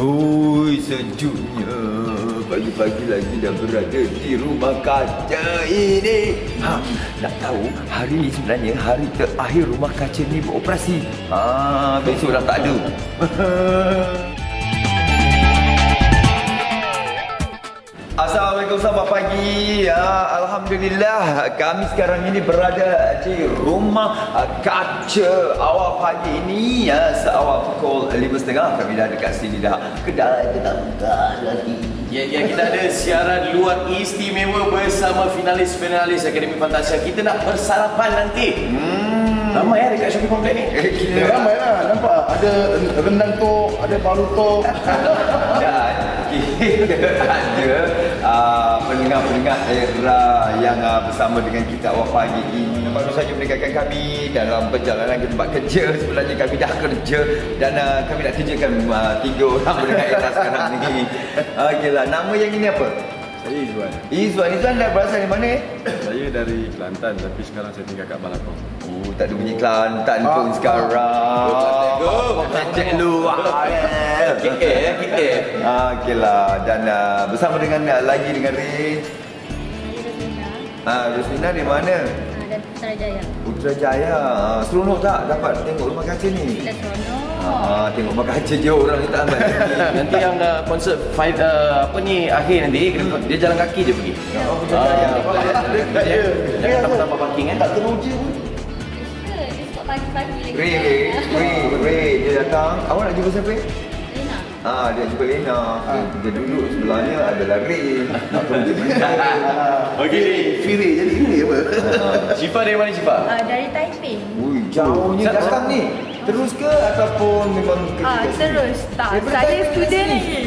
Hui, sejuknya. Pagi-pagi lagi dah berada di rumah kaca ini. Ha, nak tahu hari ni sebenarnya hari terakhir rumah kaca ni beroperasi. Ha, besok dah tak ada. Assalamualaikum selamat pagi. Ya, Alhamdulillah kami sekarang ini berada di rumah kaca awal pagi ini ya seawal pukul 5.30 kami dah dekat sini dah. Kedai tetangga lagi. Ya, ya kita ada siaran luar istimewa bersama finalis-finalis Akademi Fantasia. Kita nak bersarapan nanti. Hmm. Ramai ya dekat Shopee Complex ni. Ya, ramai lah. Nampak ada rendang tu, ada paru tu. Kita ada uh, pendengar-pendengar era yang uh, bersama dengan kita awal pagi ini baru saja meninggalkan kami dalam perjalanan ke tempat kerja sebenarnya kami dah kerja dan uh, kami nak kerjakan uh, tiga orang pendengar era sekarang ni Okeylah, nama yang ini apa? Saya Izwan. Izwan, Izwan dah berasal dari mana? Saya dari Kelantan tapi sekarang saya tinggal kat Balakong. Oh, tak ada bunyi Kelantan pun sekarang. Go. Cek luar. KL ya, KL. Ah, Okeylah dan uh, bersama dengan uh, lagi dengan Ray. Ah, Rosmina di mana? dan Putrajaya. Putrajaya. Seronok tak dapat tengok rumah kaca ni? Kita seronok. Ah, tengok rumah kaca je orang ni tak ambil. Nanti yang dah konsert fight uh, apa ni akhir nanti dia jalan kaki je pergi. Oh, Putrajaya. Ya. Jangan tambah-tambah parking eh. Tak teruja pun. Pagi-pagi lagi. Ray, Ray, Ray, Ray, dia datang. Awak nak jumpa siapa? Ah, dia jumpa Lena. Dia duduk sebelahnya adalah Ray. Nak pergi mana? Okey ni. Firi jadi ini apa? Syifa dari mana Syifa? Uh, dari Taipei. Ui, jauhnya Sat- datang ni. Terus ke ataupun memang Ah, kat sini? terus. Tak, saya Taipei ke student sini? lagi.